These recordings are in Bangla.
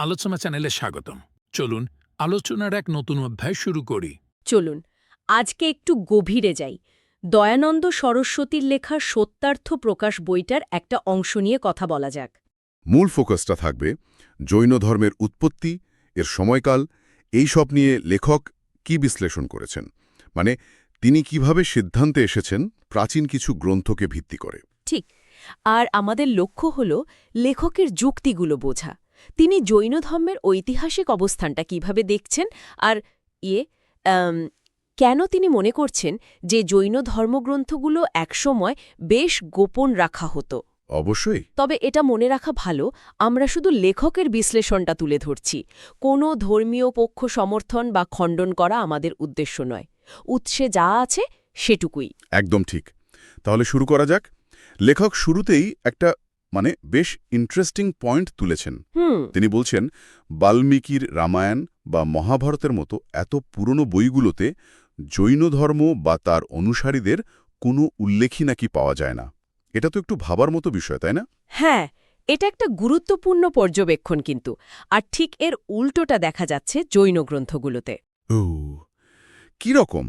আলোচনা চ্যানেলে স্বাগতম। চলুন আলোচনার এক নতুন অধ্যায় শুরু করি। চলুন আজকে একটু গভীরে যাই। দয়ানন্দ সরস্বতীর লেখা সত্যার্থ প্রকাশ বইটার একটা অংশ নিয়ে কথা বলা যাক। মূল ফোকাসটা থাকবে জৈন ধর্মের উৎপত্তি এর সময়কাল এই সব নিয়ে লেখক কি বিশ্লেষণ করেছেন? মানে তিনি কীভাবে সিদ্ধান্তে এসেছেন প্রাচীন কিছু গ্রন্থকে ভিত্তি করে? ঠিক আর আমাদের লক্ষ্য হল লেখকের যুক্তিগুলো বোঝা। তিনি জৈন ধর্মের ঐতিহাসিক অবস্থানটা কীভাবে দেখছেন? আর ইয়ে কেন তিনি মনে করছেন যে জৈন ধর্মগ্রন্থগুলো একসময় বেশ গোপন রাখা হতো? অবশ্যই। তবে এটা মনে রাখা ভালো আমরা শুধু লেখকের বিশ্লেষণটা তুলে ধরছি। কোনো ধর্মীয় পক্ষ সমর্থন বা খণ্ডন করা আমাদের উদ্দেশ্য নয়। উৎসে যা আছে সেটুকুই। একদম ঠিক। তাহলে শুরু করা যাক। লেখক শুরুতেই একটা মানে বেশ ইন্টারেস্টিং পয়েন্ট তুলেছেন। তিনি বলছেন বাল্মীকির রামায়ণ বা মহাভারতের মতো এত পুরনো বইগুলোতে জৈন ধর্ম বা তার অনুসারীদের কোনো উল্লেখই নাকি পাওয়া যায় না। এটা তো একটু ভাবার মতো বিষয় তাই না? হ্যাঁ এটা একটা গুরুত্বপূর্ণ পর্যবেক্ষণ কিন্তু আর ঠিক এর উল্টোটা দেখা যাচ্ছে জৈন গ্রন্থগুলোতে। ও কীরকম?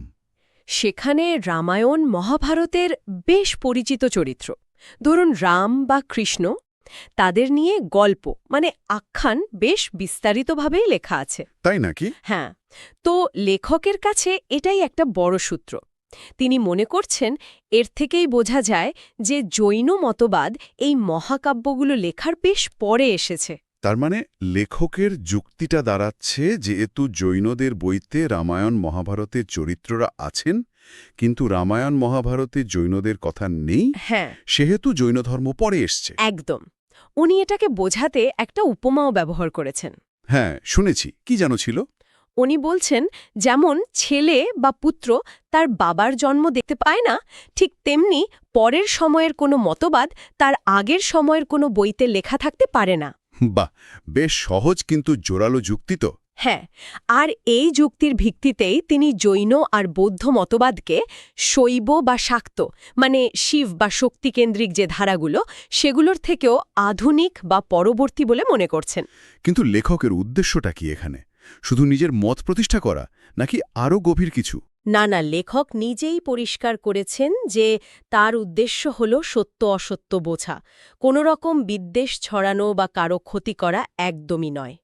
সেখানে রামায়ণ মহাভারতের বেশ পরিচিত চরিত্র। ধরুন রাম বা কৃষ্ণ তাদের নিয়ে গল্প মানে আখ্যান বেশ বিস্তারিতভাবেই লেখা আছে। তাই নাকি? হ্যাঁ তো লেখকের কাছে এটাই একটা বড় সূত্র। তিনি মনে করছেন এর থেকেই বোঝা যায় যে জৈন মতবাদ এই মহাকাব্যগুলো লেখার বেশ পরে এসেছে। তার মানে লেখকের যুক্তিটা দাঁড়াচ্ছে যেহেতু জৈনদের বইতে রামায়ণ মহাভারতের চরিত্ররা আছেন? কিন্তু রামায়ণ মহাভারতে জৈনদের কথা নেই হ্যাঁ। সেহেতু জৈন ধর্ম পরে এসছে। একদম। উনি এটাকে বোঝাতে একটা উপমাও ব্যবহার করেছেন। হ্যাঁ শুনেছি। কি জানো ছিল? উনি বলছেন যেমন ছেলে বা পুত্র তার বাবার জন্ম দেখতে পায় না ঠিক তেমনি পরের সময়ের কোনো মতবাদ তার আগের সময়ের কোনো বইতে লেখা থাকতে পারে না। বাহ! বেশ সহজ কিন্তু জোরালো যুক্তি তো। হ্যাঁ আর এই যুক্তির ভিত্তিতেই তিনি জৈন আর বৌদ্ধ মতবাদকে শৈব বা শাক্ত মানে শিব বা শক্তিকেন্দ্রিক যে ধারাগুলো সেগুলোর থেকেও আধুনিক বা পরবর্তী বলে মনে করছেন। কিন্তু লেখকের উদ্দেশ্যটা কি এখানে? শুধু নিজের মত প্রতিষ্ঠা করা নাকি আরও গভীর কিছু? না না লেখক নিজেই পরিষ্কার করেছেন যে তার উদ্দেশ্য হল সত্য অসত্য বোঝা। কোনো রকম বিদ্বেষ ছড়ানো বা কারও ক্ষতি করা একদমই নয়।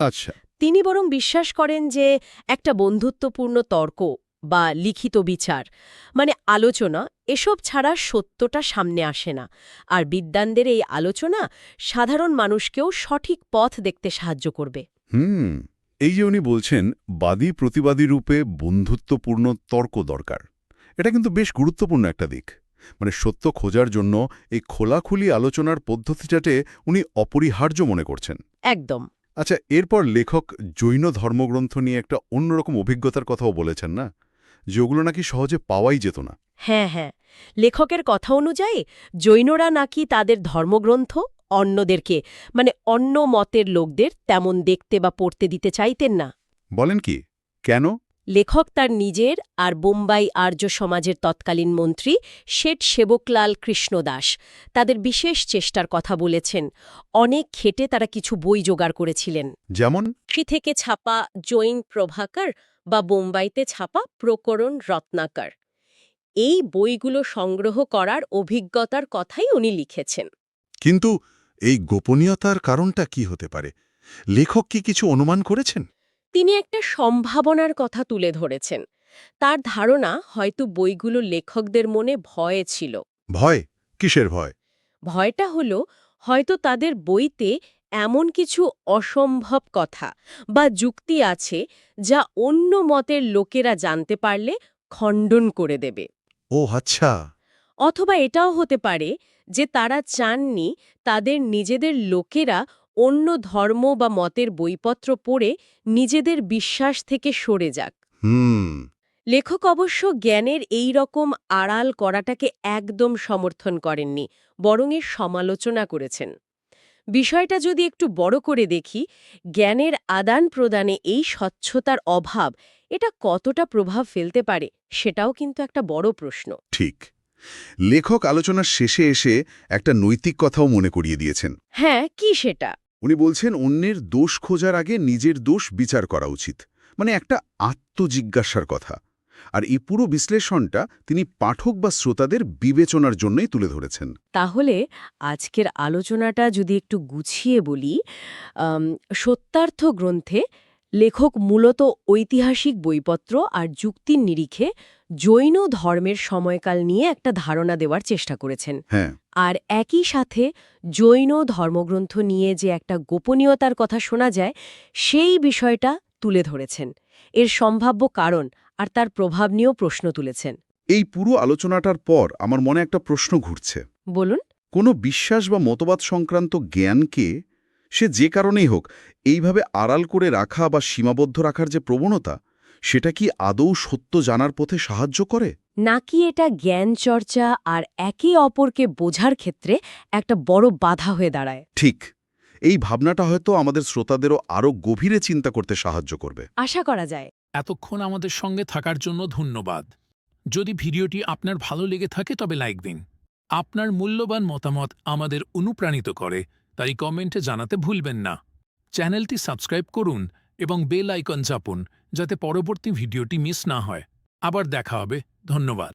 আচ্ছা তিনি বরং বিশ্বাস করেন যে একটা বন্ধুত্বপূর্ণ তর্ক বা লিখিত বিচার মানে আলোচনা এসব ছাড়া সত্যটা সামনে আসে না। আর বিদ্যানদের এই আলোচনা সাধারণ মানুষকেও সঠিক পথ দেখতে সাহায্য করবে। হুম এই যে উনি বলছেন বাদী প্রতিবাদী রূপে বন্ধুত্বপূর্ণ তর্ক দরকার। এটা কিন্তু বেশ গুরুত্বপূর্ণ একটা দিক। মানে সত্য খোঁজার জন্য এই খোলাখুলি আলোচনার পদ্ধতিটাতে উনি অপরিহার্য মনে করছেন। একদম। আচ্ছা এরপর লেখক জৈন ধর্মগ্রন্থ নিয়ে একটা অন্যরকম অভিজ্ঞতার কথাও বলেছেন না? যেগুলো নাকি সহজে পাওয়াই যেত না। হ্যাঁ হ্যাঁ। লেখকের কথা অনুযায়ী জৈনরা নাকি তাদের ধর্মগ্রন্থ অন্যদেরকে মানে অন্য মতের লোকদের তেমন দেখতে বা পড়তে দিতে চাইতেন না। বলেন কি? কেন? লেখক তার নিজের আর বোম্বাই আর্য সমাজের তৎকালীন মন্ত্রী শেঠ সেবকলাল কৃষ্ণদাস। তাদের বিশেষ চেষ্টার কথা বলেছেন অনেক খেটে তারা কিছু বই জোগাড় করেছিলেন। যেমন? থেকে ছাপা জৈন প্রভাকর বা বোম্বাইতে ছাপা প্রকরণ রত্নাকর। এই বইগুলো সংগ্রহ করার অভিজ্ঞতার কথাই উনি লিখেছেন। কিন্তু এই গোপনীয়তার কারণটা কি হতে পারে? লেখক কি কিছু অনুমান করেছেন? তিনি একটা সম্ভাবনার কথা তুলে ধরেছেন। তার ধারণা হয়তো বইগুলো লেখকদের মনে ভয়ে ছিল। ভয়? কিসের ভয়? ভয়টা হলো হয়তো তাদের বইতে এমন কিছু অসম্ভব কথা বা যুক্তি আছে যা অন্য মতের লোকেরা জানতে পারলে খণ্ডন করে দেবে। ও আচ্ছা। অথবা এটাও হতে পারে যে তারা চাননি তাদের নিজেদের লোকেরা অন্য ধর্ম বা মতের বইপত্র পড়ে নিজেদের বিশ্বাস থেকে সরে যাক। লেখক অবশ্য জ্ঞানের এই রকম আড়াল করাটাকে একদম সমর্থন করেননি বরং এর সমালোচনা করেছেন। বিষয়টা যদি একটু বড় করে দেখি জ্ঞানের আদান প্রদানে এই স্বচ্ছতার অভাব এটা কতটা প্রভাব ফেলতে পারে সেটাও কিন্তু একটা বড় প্রশ্ন। ঠিক। লেখক আলোচনার শেষে এসে একটা নৈতিক কথাও মনে করিয়ে দিয়েছেন। হ্যাঁ কি সেটা? উনি বলছেন, অন্যের দোষ খোঁজার আগে নিজের দোষ বিচার করা উচিত। মানে একটা আত্মজিজ্ঞাসার কথা। আর এই পুরো বিশ্লেষণটা তিনি পাঠক বা শ্রোতাদের বিবেচনার জন্যই তুলে ধরেছেন। তাহলে আজকের আলোচনাটা যদি একটু গুছিয়ে বলি সত্যার্থ গ্রন্থে লেখক মূলত ঐতিহাসিক বইপত্র আর যুক্তির নিরিখে জৈন ধর্মের সময়কাল নিয়ে একটা ধারণা দেওয়ার চেষ্টা করেছেন। হ্যাঁ। আর একই সাথে জৈন ধর্মগ্রন্থ নিয়ে যে একটা গোপনীয়তার কথা শোনা যায় সেই বিষয়টা তুলে ধরেছেন। এর সম্ভাব্য কারণ আর তার প্রভাব নিয়েও প্রশ্ন তুলেছেন। এই পুরো আলোচনাটার পর আমার মনে একটা প্রশ্ন ঘুরছে। বলুন। কোনো বিশ্বাস বা মতবাদ সংক্রান্ত জ্ঞানকে সে যে কারণেই হোক এইভাবে আড়াল করে রাখা বা সীমাবদ্ধ রাখার যে প্রবণতা সেটা কি আদৌ সত্য জানার পথে সাহায্য করে? নাকি এটা জ্ঞান চর্চা আর একে অপরকে বোঝার ক্ষেত্রে একটা বড় বাধা হয়ে দাঁড়ায়? ঠিক। এই ভাবনাটা হয়তো আমাদের শ্রোতাদেরও আরও গভীরে চিন্তা করতে সাহায্য করবে। আশা করা যায়। এতক্ষণ আমাদের সঙ্গে থাকার জন্য ধন্যবাদ। যদি ভিডিওটি আপনার ভালো লেগে থাকে তবে লাইক দিন। আপনার মূল্যবান মতামত আমাদের অনুপ্রাণিত করে। তাই কমেন্টে জানাতে ভুলবেন না। চ্যানেলটি সাবস্ক্রাইব করুন এবং বেল আইকন চাপুন, যাতে পরবর্তী ভিডিওটি মিস না হয়। আবার দেখা হবে। ধন্যবাদ।